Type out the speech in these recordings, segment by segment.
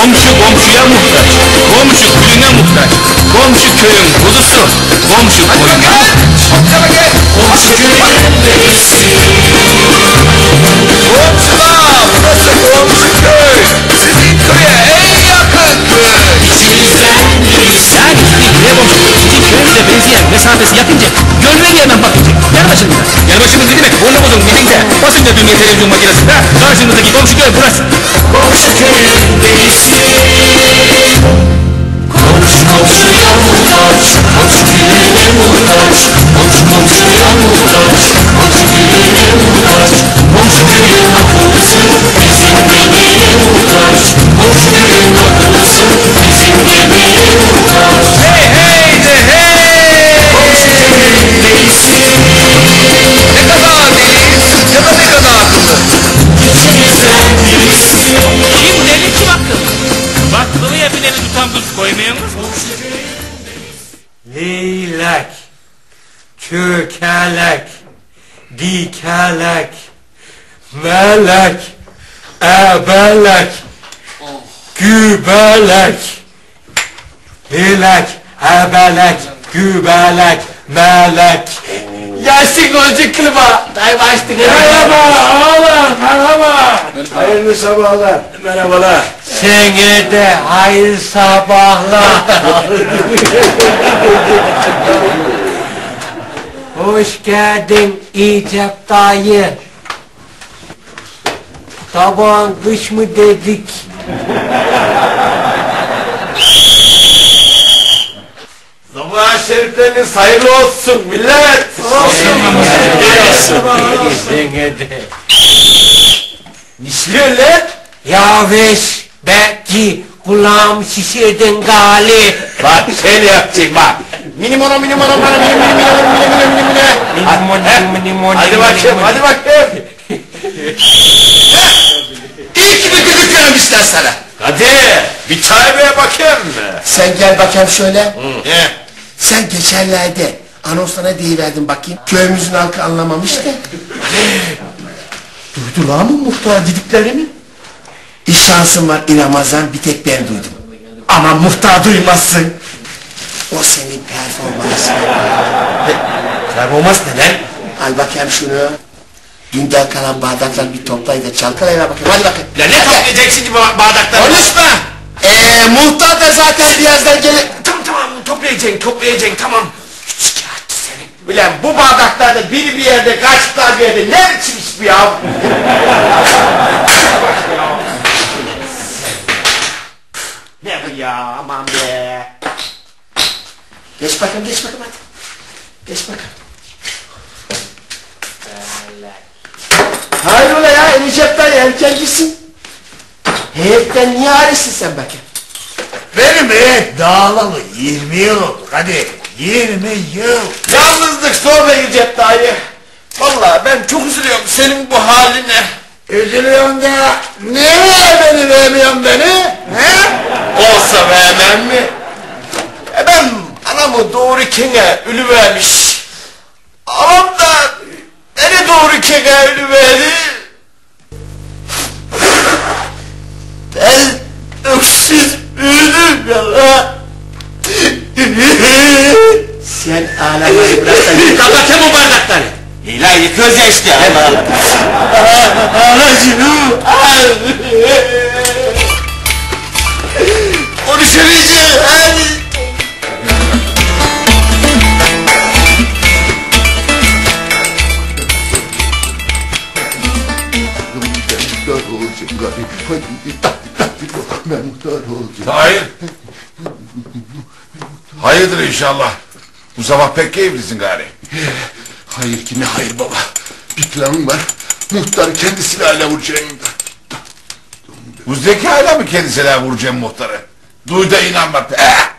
Komşu komşuya muhtaç. Komşu külüne muhtaç. Komşu köyün kuzusu. Komşu koyuna. Komşu köyün reisi. Mesafesi yakınca gönlüne hemen bakacak. Gel başımıza. Gel başımıza demek. Bunu bozun gidince. Basınca dünya televizyon makinesinde. Karşınızdaki komşu köy burası. Komşu köyün reisi. Komşu komşuya muhtaç. Komşu külüne muhtaç. Komşu komşuya muhtaç. Komşu külüne muhtaç. Komşu köyün akıllısı. Çökelek, dikelek, melek, ebelek, gübelek, lilek, ebelek, gübelek, melek. Gelsin golcü kılıma. Day başlık. Merhaba oğlum merhaba. Hayırlı sabahlar. Merhabalar. Sana de hayırlı sabahlar. Hoş geldin İcap dayı. Tabağın kış mı dedik? Sabah şerifleriniz hayırlı olsun millet. Sana de. Nişliyor lan. Yaveş belki kulağım şişirdin gali. Bak şöyle yapacak bak. Minimono minimono bana mini mini mini mini mini. Minimon, Hadi- bakayım hadi bakayım. İyi ki bir düdük vermişler sana. Hadi bir çay ver bakayım. Sen gel bakayım şöyle. He. Sen geçenlerde anonslara deyiverdin bakayım. Köyümüzün halkı anlamamış da. Duydular mı muhtar dediklerimi? Bir şansın var inanmazdan bir tek ben duydum. Ama muhtar duymazsın. O senin performansın. Performans ne lan? Al bakayım şunu. Dünden kalan bardaklar bir toplayın da çalkalayla bakayım. Hadi bakayım. Ya ne toplayacaksın ki bardakları? Konuşma. Eee muhtar da zaten birazdan gelir. Tamam tamam toplayacaksın toplayacaksın tamam. Şikayetçi seni. Ulan bu bardaklarda biri bir yerde kaçtılar bir yerde ne biçim iş bu ya? ne bu ya aman be. Geç bakayım geç bakayım hadi. Geç bakayım. Ya Recep dayı erkencisin. Heyepten niye ayrısın sen bakayım? Benim mi? Dağılalı 20 yıl oldu hadi 20 yıl. Yalnızlık sonra Recep dayı. Vallahi ben çok üzülüyorum senin bu haline. Üzülüyorsun da niye beni vermiyorsun beni? He? Olsa vermem mi? E ben anamı doğru kene ölü vermiş. Anam da beni doğru kene ya la. Sen ağlamayı bırak da Kapat bu bardakları. İyi lan yıkıyoruz ya işte. Anacığım. Konuşamayacağım. Hadi. muhtar Hayır. Hayırdır inşallah. Bu sabah pek keyiflisin gari. Hayır ki ne hayır baba. Bir planım var. Muhtar kendi silahıyla vuracağım. Bu zekayla mı kendisine vuracağım muhtarı? Duy da inanma. Eh!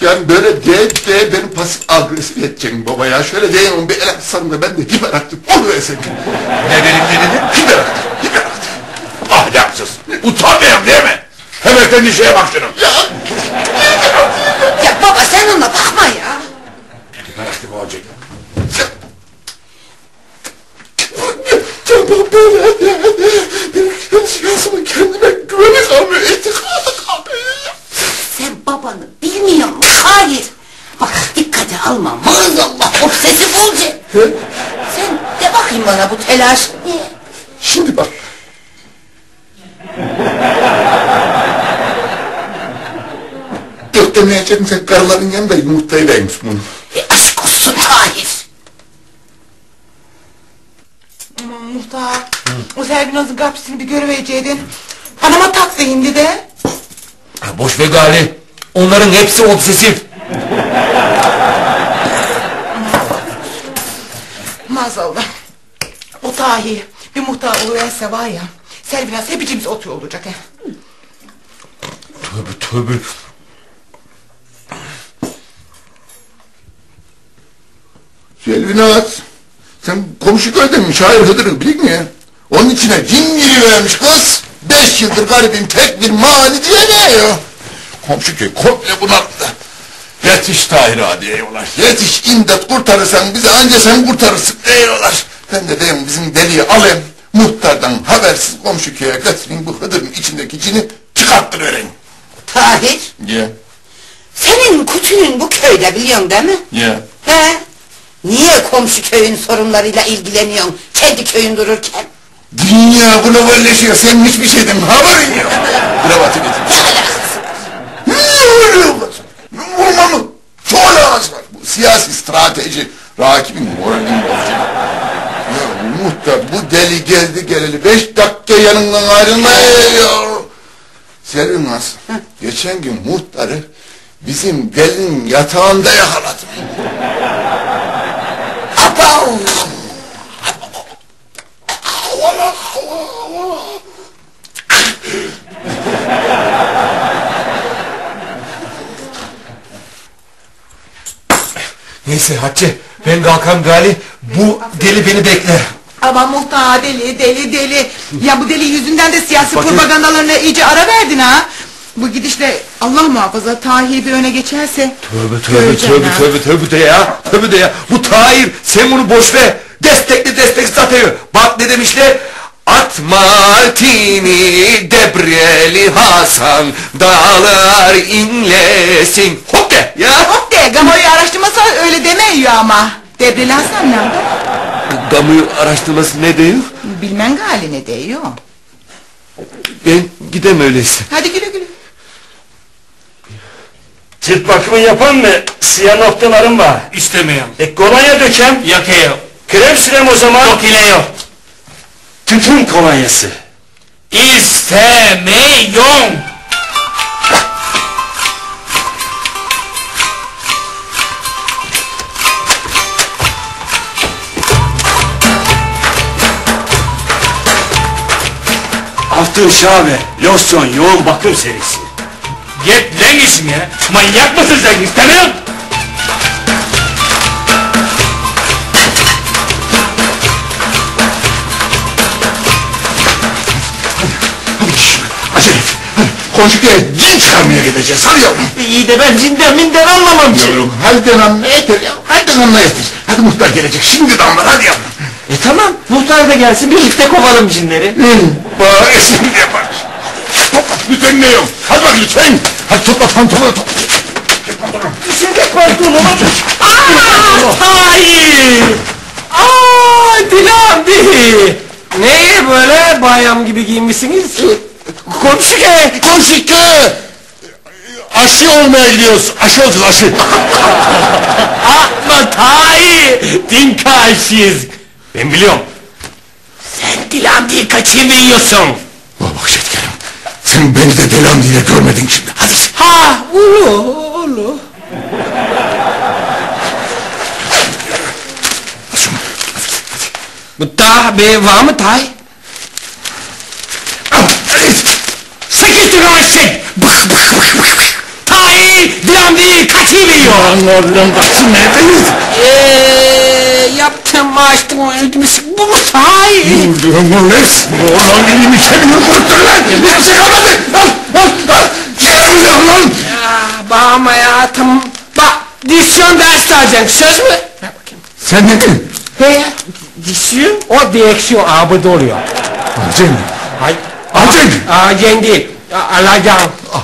Yani böyle de de beni pasif agresif edeceksin baba ya. Şöyle de bir el atsam da ben de hiperaktif oluversem. Ne dedim ne dedim? Hiperaktif, hiperaktif. Ahlaksız. Utanmıyorum değil mi? gösterdiğin şeye bak şunun. Ya baba sen ona bakma ya. Meraklı bu olacak. Tamam böyle de. Benim siyasımın kendime güveni kalmıyor. İntikamı kalmıyor. Sen babanı bilmiyor musun? Hayır. Bak dikkate alma. Maazallah obsesif olacak. Sen de bakayım bana bu telaş? Şimdi bak. Yok demeyeceksin sen karıların yanında yumurtayı vermiş bunu. E, aşk olsun Tahir. Aman muhtar. O Servinaz'ın kapısını bir görüveceydin. Anama taksi indi de. Ha, boş ver Gali. Onların hepsi obsesif. Maazallah. O Tahir bir muhtar oluverse var ya. Servinaz hepimiz oturuyor olacak he. Tövbe tövbe. Selvinaz. Sen komşu köyden mi şair Hıdır'ı bilir mi ya? Onun içine cin girivermiş kız. Beş yıldır garibim tek bir mani diyemiyor. Komşu köy komple bunaldı. Yetiş Tahir ağa diyorlar. Yetiş imdat kurtarırsan bizi anca sen kurtarırsın diyorlar. Ben de diyeyim bizim deliği alayım. Muhtardan habersiz komşu köye götüreyim bu Hıdır'ın içindeki cini çıkarttırıvereyim. Tahir. Ya Senin kutunun bu köyde biliyorsun değil mi? ya. He? Niye komşu köyün sorunlarıyla ilgileniyorsun kendi köyün dururken? Dünya globalleşiyor. Senin hiçbir şeyden haberin yok. Kravatı getir. Ne alakası var? Ne oluyor kız? Vurma mı? Çok alakası var. Bu siyasi strateji. Rakibin moralini bozacak. Ya muhtar bu deli geldi geleli beş dakika yanından ayrılmıyor. Selvinas, geçen gün muhtarı bizim delinin yatağında yakaladım. Neyse Hatice ben kalkam Gali. Bu deli beni bekler. Ama muhtar deli deli deli. Ya bu deli yüzünden de siyasi Bakın. propagandalarına iyice ara verdin ha. Bu gidişle Allah muhafaza Tahir bir öne geçerse. Tövbe tövbe Göreceğim tövbe ha. tövbe tövbe de ya. Tövbe de ya. Bu Tahir sen bunu boş ver. Destekli destek satıyor. Bak ne demişler? At Martini Debriyeli Hasan Dağlar inlesin Hop de ya Hop de Gamoyu araştırmasa öyle demiyor ama. Debreli Hasan nerede? Kamu araştırması ne diyor? Bilmem gali ne diyor. Ben gidem öyleyse Hadi güle güle. Cilt bakımı yapan mı? Siyah noktalarım var. İstemiyorum. E kolonya dökem. Yakıyor. Krem sürem o zaman. Yok. Tütün kolonyası. İstemiyorum. Altın şave, losyon, yoğun bakım serisi. Git lan işine. Manyak mısın sen? İstemiyorum. Acele et. Köye cin çıkarmaya gideceğiz. Hadi yavrum. İyi de ben cinden minden anlamam ki. Yavrum halden anla yeter ya. Halden anla yeter. Hadi muhtar gelecek. Şimdi damlar hadi yavrum. E tamam, muhtar da gelsin birlikte kovalım cinleri. Hı, yapar. Topla yok. Hadi bak lütfen. Hadi topla pantolonu topla. İçinde pantolonu. Aaa! Hayır! Aaa! Dilandı! Neye böyle bayram gibi giyinmişsiniz? Komşu köy. Aşı olmaya gidiyoruz. Aşı olacağız aşı. Atma Tayi! Din karşıyız. Ben biliyorum. Sen Dilandı'yı kaçırmıyorsun. Bak. Sen beni de delam diye görmedin şimdi. Hadi. Ha! Ulu, ulu. Bu da be var mı tay? Sıkıştır o eşek! Bık bık bık bık bık! Tayi! Dilandı'yı kaçırmıyor. Anladım kaçın neredeyiz? Eee yaptım açtım öldümüş bu mu tay? Diyorum bu les. Oğlan elimi çeviriyor kurttur lan. Bir şey kalmadı. Al al al. Çeviriyor lan. Ah, Bağım hayatım. Bak disyon ders alacaksın söz mü? Ver bakayım. Sen ne dedin? He disyon o direksiyon abıda oluyor. Cem. Ay. Acem. Aa, değil. Alacağım. Aa,